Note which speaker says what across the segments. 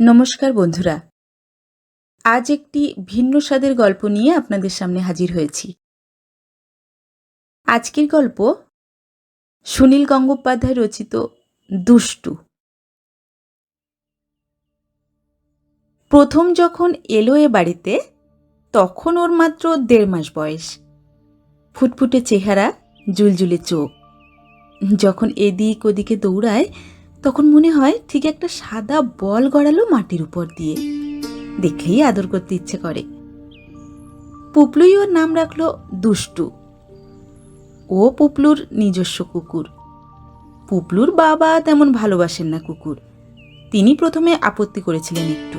Speaker 1: নমস্কার বন্ধুরা। আজ একটি ভিন্ন স্বাদের গল্প নিয়ে আপনাদের সামনে হাজির হয়েছি। আজকের গল্প সুনীল গঙ্গোপাধ্যায় রচিত দুষ্টু। প্রথম যখন এলো এ বাড়িতে, তখন ওর মাত্র দেড় মাস বয়স। ফুটফুটে চেহারা, জুলজুলে চোখ। যখন এদিক ওদিকে দৌড়ায় তখন মনে হয় ঠিক একটা সাদা বল গড়ালো মাটির উপর দিয়ে। দেখলেই আদর করতে ইচ্ছে করে। পুপলুই ওর নাম রাখল দুষ্টু। ও পুপলুর নিজস্ব কুকুর। পুপলুর বাবা তেমন ভালোবাসেন না কুকুর। তিনি প্রথমে আপত্তি করেছিলেন একটু।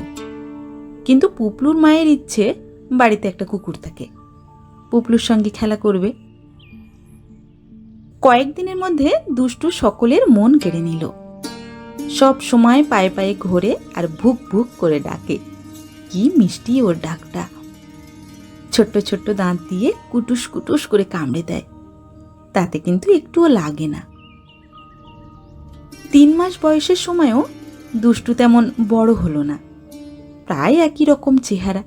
Speaker 1: কিন্তু পুপলুর মায়ের ইচ্ছে বাড়িতে একটা কুকুর থাকে। পুপলুর সঙ্গে খেলা করবে। কয়েকদিনের মধ্যে দুষ্টু সকলের মন কেড়ে নিল। সব সময় পায়ে পায়ে ঘোরে আর ভুক ভুক করে ডাকে। কি মিষ্টি ওর ডাকটা। ছোট্ট ছোট্ট দাঁত দিয়ে কুটুস কুটুস করে কামড়ে দেয়। তাতে কিন্তু একটুও লাগে না। তিন মাস বয়সের সময়ও দুষ্টু তেমন বড় হলো না। প্রায় একই রকম চেহারা।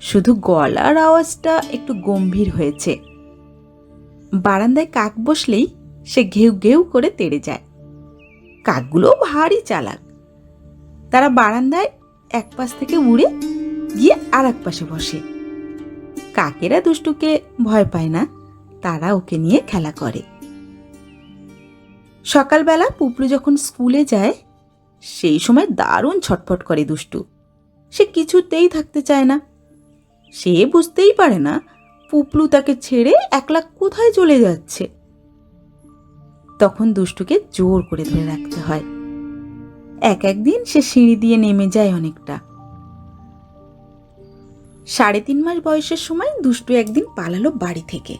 Speaker 1: শুধু গলার আওয়াজটা একটু গম্ভীর হয়েছে। বারান্দায় কাক বসলেই সে ঘেউ ঘেউ করে তেড়ে যায়। কাকগুলো ভারী চালাক। তারা বারান্দায় এক পাশ থেকে উড়ে গিয়ে আর এক পাশে বসে। কাকেরা দুষ্টুকে ভয় পায় না, তারা ওকে নিয়ে খেলা করে। সকালবেলা পুপলু যখন স্কুলে যায়, সেই সময় দারুণ ছটফট করে দুষ্টু। সে কিছুতেই থাকতে চায় না। সে বুঝতেই পারে না পুপলু তাকে ছেড়ে একলা কোথায় চলে যাচ্ছে। তখন দুষ্টুকে জোর করে ধরে রাখতে হয়। এক একদিন সে সিঁড়ি দিয়ে নেমে যায় অনেকটা। সাড়ে তিন মাস বয়সের সময় দুষ্টু একদিন পালালো বাড়ি থেকে।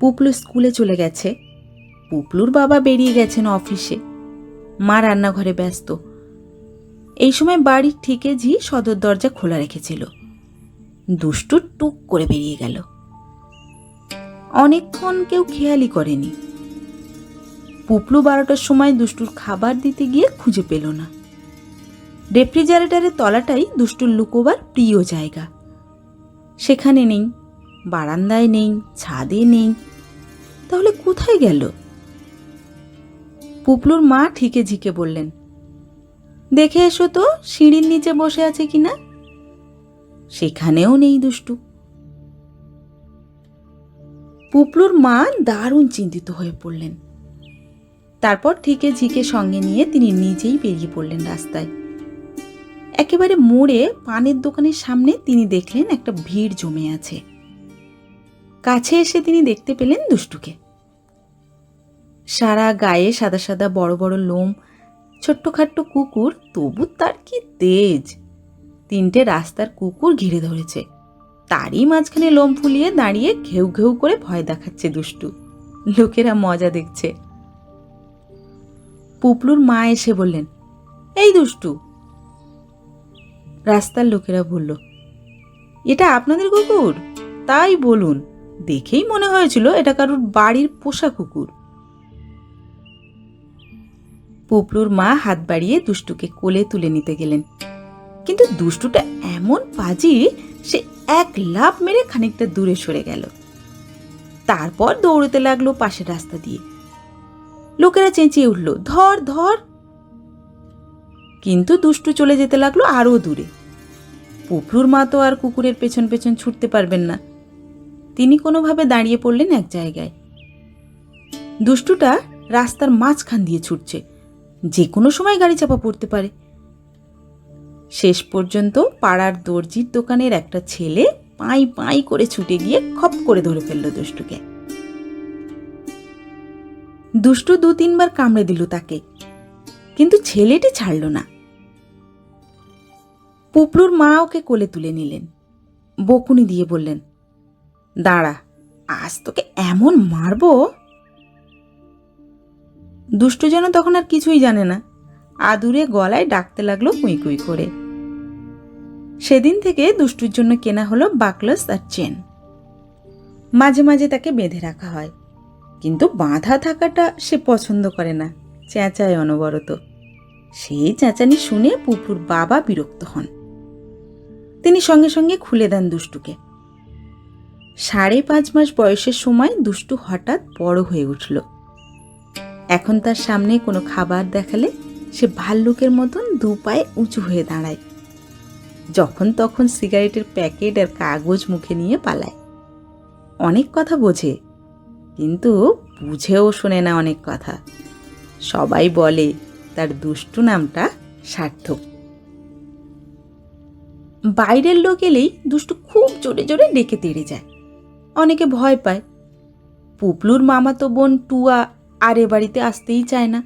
Speaker 1: পুপলু স্কুলে চলে গেছে। পুপলুর বাবা বেরিয়ে গেছেন অফিসে। মা রান্নাঘরে ব্যস্ত। এই সময় বাড়ির ঠিকে ঝি সদর দরজা খোলা রেখেছিল। দুষ্টু টুক করে বেরিয়ে গেল। অনেকক্ষণ কেউ খেয়ালই করেনি। পুপলু বারোটার সময় দুষ্টুর খাবার দিতে গিয়ে খুঁজে পেল না। রেফ্রিজারেটারের তলাটাই দুষ্টুর লুকোবার প্রিয় জায়গা। সেখানে নেই, বারান্দায় নেই, ছাদে নেই। তাহলে কোথায় গেল? পুপলুর মা ঠিকে ঝিকে বললেন, দেখে এসো তো, সিঁড়ির নিচে বসে আছে কিনা সেখানেও নেই দুষ্টু। পুপলুর মা দারুণ চিন্তিত হয়ে পড়লেন। তারপর ঠিকে ঝিকে সঙ্গে নিয়ে তিনি নিজেই বেরিয়ে পড়লেন রাস্তায়। একেবারে মোড়ে পানের দোকানের সামনে তিনি দেখলেন একটা ভিড় জমে আছে। কাছে এসে তিনি দেখতে পেলেন দুষ্টুকে। সারা গায়ে সাদা সাদা বড় বড় লোম, ছোট্টখাট্ট কুকুর, তবু তার কি তেজ! তিনটে রাস্তার কুকুর ঘিরে ধরেছে। তারই মাঝখানে লোম ফুলিয়ে দাঁড়িয়ে ঘেউ ঘেউ করে ভয় দেখাচ্ছে দুষ্টু। লোকেরা মজা দেখছে। পুপলুর মা এসে বললেন, এই দুষ্টু। রাস্তার লোকেরা বলল, এটা আপনাদের কুকুর? তাই বলুন, দেখেই মনে হয়েছিল এটা কারুর বাড়ির পোষা কুকুর। পুপলুর মা হাত বাড়িয়ে দুষ্টুকে কোলে তুলে নিতে গেলেন। কিন্তু দুষ্টুটা এমন পাজি, সে এক লাফ মেরে খানিকটা দূরে সরে গেল। তারপর দৌড়তে লাগল পাশের রাস্তা দিয়ে। লোকেরা চেঁচিয়ে উঠল, ধর ধর! কিন্তু দুষ্টু চলে যেতে লাগল আরও দূরে। পুপলুর মা তো আর কুকুরের পেছন পেছন ছুটতে পারবেন না। তিনি কোনোভাবে দাঁড়িয়ে পড়লেন এক জায়গায়। দুষ্টুটা রাস্তার মাঝখান দিয়ে ছুটছে, যে কোনো সময় গাড়ি চাপা পড়তে পারে। শেষ পর্যন্ত পাড়ার দর্জির দোকানের একটা ছেলে পাঁই পাঁই করে ছুটে গিয়ে খপ করে ধরে ফেলল দুষ্টুকে। দুষ্টু দু তিনবার কামড়ে দিল তাকে। কিন্তু ছেলেটি ছাড়ল না। পুপলুর মা ওকে কোলে তুলে নিলেন। বকুনি দিয়ে বললেন, দাঁড়া, আজ তোকে এমন মারবো? দুষ্টু যেন তখন আর কিছুই জানে না। আদুরে গলায় ডাকতে লাগল কুই কুই করে। সেদিন থেকে দুষ্টুর জন্য কেনা হলো বাকলস আর চেন। মাঝে মাঝে তাকে বেঁধে রাখা হয়। কিন্তু বাঁধা থাকাটা সে পছন্দ করে না, চেঁচায় অনবরত। সেই চেঁচানি শুনে পুপুর বাবা বিরক্ত হন। তিনি সঙ্গে সঙ্গে খুলে দেন দুষ্টুকে। সাড়ে পাঁচ মাস বয়সের সময় দুষ্টু হঠাৎ বড় হয়ে উঠল। এখন তার সামনে কোনো খাবার দেখালে সে ভাল্লুকের মতন দু পায়ে উঁচু হয়ে দাঁড়ায়। যখন তখন সিগারেটের প্যাকেট আর কাগজ মুখে নিয়ে পালায়। অনেক কথা বোঝে কিন্তু বুঝেও শোনে না অনেক কথা। সবাই বলে, তার দুষ্টু নামটা সার্থক। বাইরের লোক এলেই দুষ্টু খুব জোরে জোরে ডেকে তেড়ে যায়। অনেকে ভয় পায়। পুপলুর মামাতো বোন টুয়া আর এ বাড়িতে আসতেই চায় না।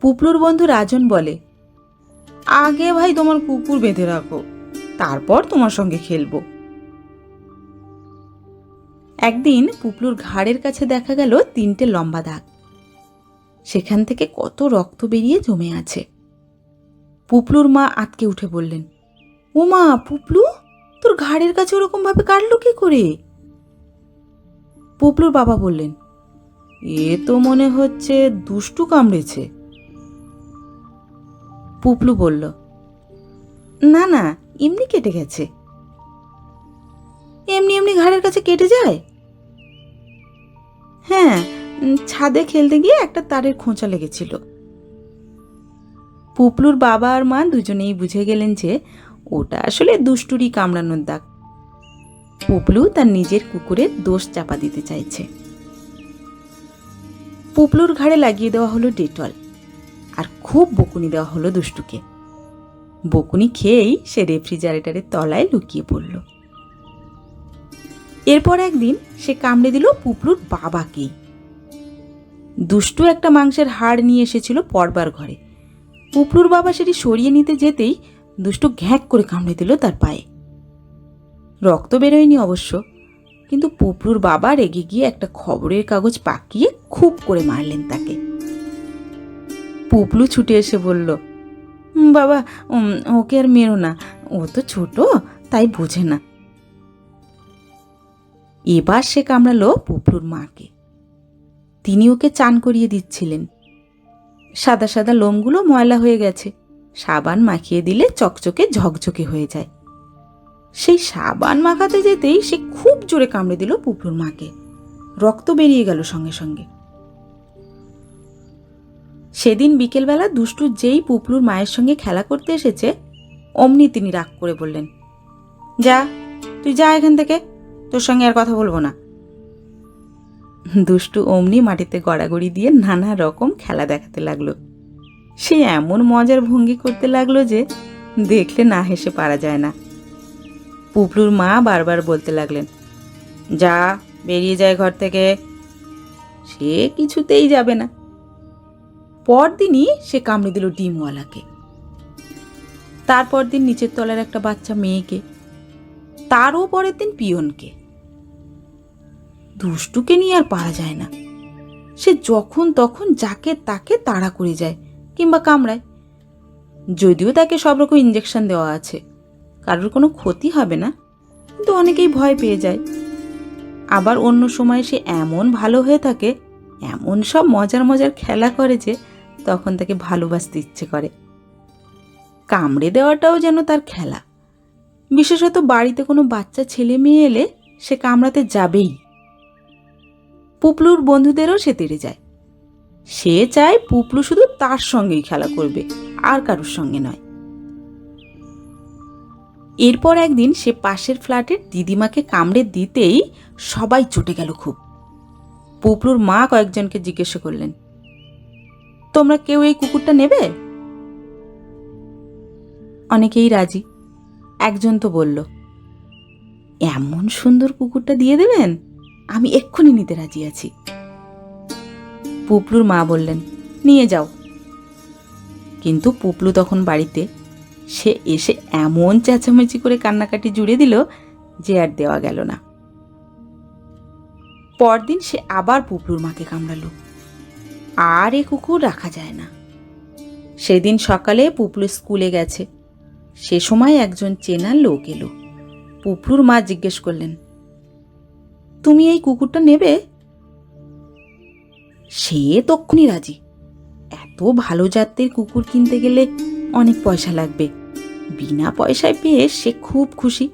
Speaker 1: পুপলুর বন্ধু রাজন বলে, আগে ভাই তোমার কুকুর বেঁধে রাখো, তারপর তোমার সঙ্গে খেলব। একদিন পুপলুর ঘাড়ের কাছে দেখা গেল তিনটে লম্বা দাগ। সেখান থেকে কত রক্ত বেরিয়ে জমে আছে। পুপলুর মা আটকে উঠে বললেন ও মা পুপলু, তোর ঘাড়ের কাছে ওরকম ভাবে কাটলো কি করে? পুপলুর বাবা বললেন, এ তো মনে হচ্ছে দুষ্টু কামড়েছে। পুপলু বলল, না না, এমনি কেটে গেছে। এমনি এমনি ঘাড়ের কাছে কেটে যায়? হ্যাঁ ছাদে খেলতে গিয়ে একটা তারের খোঁচা লেগেছিল। পুপলুর বাবা আর মা দুজনেই বুঝে গেলেন যে ওটা আসলে দুষ্টুরি কামড়ানোর দাগ। পুপলু তার নিজের কুকুরের দোষ চাপা দিতে চাইছে। পুপলুর ঘাড়ে লাগিয়ে দেওয়া হলো ডেটল, আর খুব বকুনি দেওয়া হলো দুষ্টুকে। বকুনি খেয়েই সে রেফ্রিজারেটরের তলায় লুকিয়ে পড়ল। এরপর একদিন সে কামড়ে দিল পুপলুর বাবাকে। দুষ্টু একটা মাংসের হাড় নিয়ে এসেছিল পরবার ঘরে। পুপলুর বাবা সেটি সরিয়ে নিতে যেতেই দুষ্টু ঘ্যাঁক করে কামড়ে দিল তার পায়ে। রক্ত বেরোয়নি অবশ্য, কিন্তু পুপলুর বাবা রেগে গিয়ে একটা খবরের কাগজ পাকিয়ে খুব করে মারলেন তাকে। পুপলু ছুটে এসে বলল বাবা ওকে আর মেরো না। ও তো ছোট, তাই বোঝে না। এবার সে কামড়ালো পুপলুর মাকে। তিনি ওকে চান করিয়ে দিচ্ছিলেন। সাদা সাদা লোমগুলো ময়লা হয়ে গেছে। সাবান মাখিয়ে দিলে চকচকে ঝকঝকে হয়ে যায়। সেই সাবান মাখাতে যেতেই সে খুব জোরে কামড়ে দিল পুপলুর মাকে। রক্ত বেরিয়ে গেল সঙ্গে সঙ্গে। সেদিন বিকেলবেলা দুষ্টু যেই পুপলুর মায়ের সঙ্গে খেলা করতে এসেছে, অমনি তিনি রাগ করে বললেন, যা, তুই যা এখান থেকে। তোর সঙ্গে আর কথা বলব না। দুষ্টু অমনি মাটিতে গড়াগড়ি দিয়ে নানা রকম খেলা দেখাতে লাগল। সে এমন মজার ভঙ্গি করতে লাগল যে দেখলে না হেসে পারা যায় না। পুপলুর মা বারবার বলতে লাগলেন, যা, বেরিয়ে যায় ঘর থেকে। সে কিছুতেই যাবে না। পরদিনই সে কামড়ে দিল ডিমওয়ালাকে। তারপর দিন নিচের তলার একটা বাচ্চা মেয়েকে তারও পরের দিন পিয়নকে। দুষ্টুকে নিয়ে আর পারা যায় না। সে যখন তখন যাকে তাকে তাড়া করে যায় কিংবা কামড়ায়। যদিও তাকে সব রকম ইঞ্জেকশন দেওয়া আছে। কারোর কোনো ক্ষতি হবে না। কিন্তু অনেকেই ভয় পেয়ে যায়। আবার অন্য সময় সে এমন ভালো হয়ে থাকে, এমন সব মজার মজার খেলা করে যে তখন তাকে ভালোবাসতে ইচ্ছে করে। কামড়ে দেওয়াটাও যেন তার খেলা। বিশেষত বাড়িতে কোনো বাচ্চা ছেলে মেয়ে এলে সে কামড়াতে যাবেই। পুপলুর বন্ধুদেরও সে তেড়ে যায়। সে চায় পুপলু শুধু তার সঙ্গেই খেলা করবে, আর কারোর সঙ্গে নয়। এরপর একদিন সে পাশের ফ্ল্যাটের দিদিমাকে কামড়ে দিতেই সবাই চটে গেল খুব। পুপলুর মা কয়েকজনকে জিজ্ঞেস করলেন, তোমরা কেউ এই কুকুরটা নেবে? অনেকেই রাজি। একজন তো বলল, এমন সুন্দর কুকুরটা দিয়ে দেবেন? আমি এক্ষুনি নিতে রাজি আছি। পুপলুর মা বললেন, নিয়ে যাও। কিন্তু পুপলু তখন বাড়িতে, সে এসে এমন চেঁচামেচি করে কান্নাকাটি জুড়ে দিল যে আর দেওয়া গেল না। পরদিন সে আবার পুপলুর মাকে কামড়ালো। আর এ কুকুর রাখা যায় না। সেদিন সকালে পুপলু স্কুলে গেছে। সে সময় একজন চেনা লোক এলো। পুপলুর মা জিজ্ঞেস করলেন, তুমি এই কুকুরটা নেবে? সে তক্ষুনি রাজি। এত ভালো জাতের কুকুর কিনতে গেলে অনেক পয়সা লাগবে। বিনা পয়সায় পেয়ে সে খুব খুশি।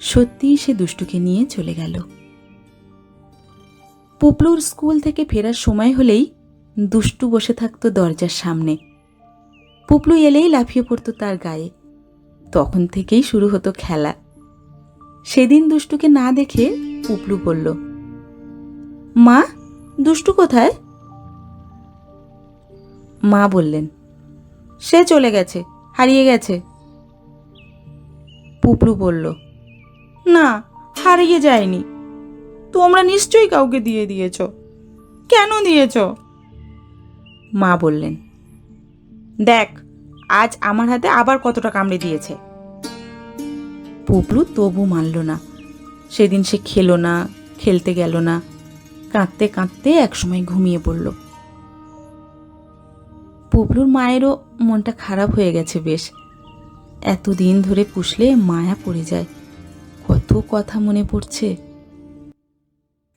Speaker 1: সত্যিই সে দুষ্টুকে নিয়ে চলে গেল। পুপলুর স্কুল থেকে ফেরার সময় হলেই দুষ্টু বসে থাকতো দরজার সামনে। পুপলু এলেই লাফিয়ে পড়তো তার গায়ে। তখন থেকেই শুরু হতো খেলা। সেদিন দুষ্টুকে না দেখে পুপলু বলল, মা, দুষ্টু কোথায়? মা বললেন, সে চলে গেছে, হারিয়ে গেছে। পুপলু বলল, না, হারিয়ে যায়নি। তোমরা নিশ্চয়ই কাউকে দিয়ে দিয়েছ। কেন দিয়েছ? মা বললেন দেখ, আজ আমার হাতে আবার কতটা কামড়ে দিয়েছে। পুপলু তবু মানল না। সেদিন সে খেলো না, খেলতে গেল না। কাঁদতে কাঁদতে একসময় ঘুমিয়ে পড়ল। পুপলুর মায়েরও মনটা খারাপ হয়ে গেছে বেশ। এতদিন ধরে পুষলে মায়া পড়ে যায়। কত কথা মনে পড়ছে।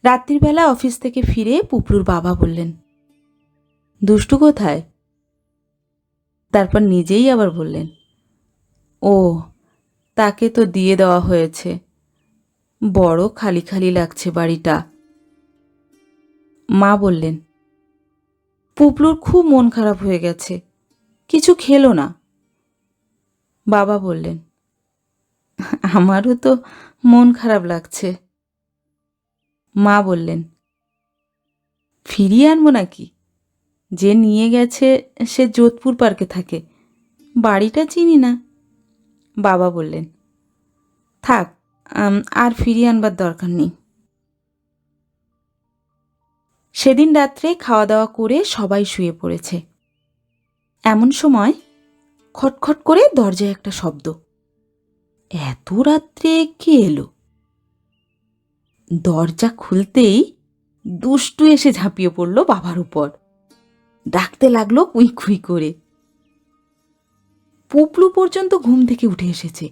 Speaker 1: রাত্রিবেলা অফিস থেকে ফিরে পুপলুর বাবা বললেন, দুষ্টু কোথায়? তারপর নিজেই আবার বললেন, ও, তাকে তো দিয়ে দেওয়া হয়েছে। বড় খালি খালি লাগছে বাড়িটা। মা বললেন, পুপলুর খুব মন খারাপ হয়ে গেছে, কিছু খেলো না। বাবা বললেন, আমারও তো মন খারাপ লাগছে। মা বললেন, ফিরিয়ে আনব নাকি? যে নিয়ে গেছে সে যোধপুর পার্কে থাকে। বাড়িটা চিনি না। বাবা বললেন, থাক আর ফিরিয়ে আনবার দরকার নেই। সেদিন রাত্রে খাওয়া দাওয়া করে সবাই শুয়ে পড়েছে। এমন সময় খটখট করে দরজায় একটা শব্দ। এত রাত্রে কে এলো? দরজা খুলতেই দুষ্টু এসে ঝাঁপিয়ে পড়ল বাবার উপর। ডাকতে লাগল কুই কুই করে। পুপলু পর্যন্ত ঘুম থেকে উঠে এসেছে।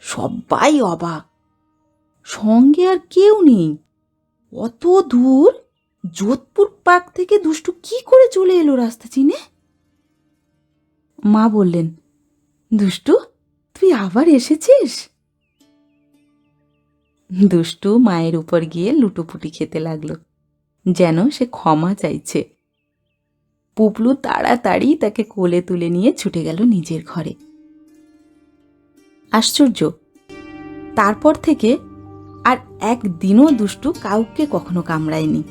Speaker 1: সবাই অবাক। সঙ্গে আর কেউ নেই। অত দূর যোধপুর পার্ক থেকে দুষ্টু কি করে চলে এলো রাস্তা চিনে? মা বললেন, দুষ্টু, তুই আবার এসেছিস? দুষ্টু মায়ের উপর গিয়ে লুটোপুটি খেতে লাগল। যেন সে ক্ষমা চাইছে। পুপলু তাড়াতাড়ি তাকে কোলে তুলে নিয়ে ছুটে গেল নিজের ঘরে। আশ্চর্য, তারপর থেকে আর একদিনও দুষ্টু কাউকে কখনো কামড়ায়নি।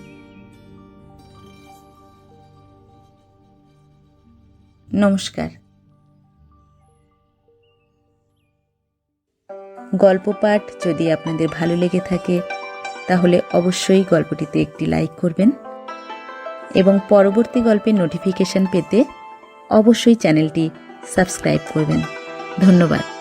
Speaker 1: নমস্কার। গল্প পাঠ যদি আপনাদের ভালো লেগে থাকে, তাহলে অবশ্যই গল্পটিতে একটি লাইক করবেন। এবং পরবর্তী গল্পের নোটিফিকেশন পেতে অবশ্যই চ্যানেলটি সাবস্ক্রাইব করবেন। ধন্যবাদ।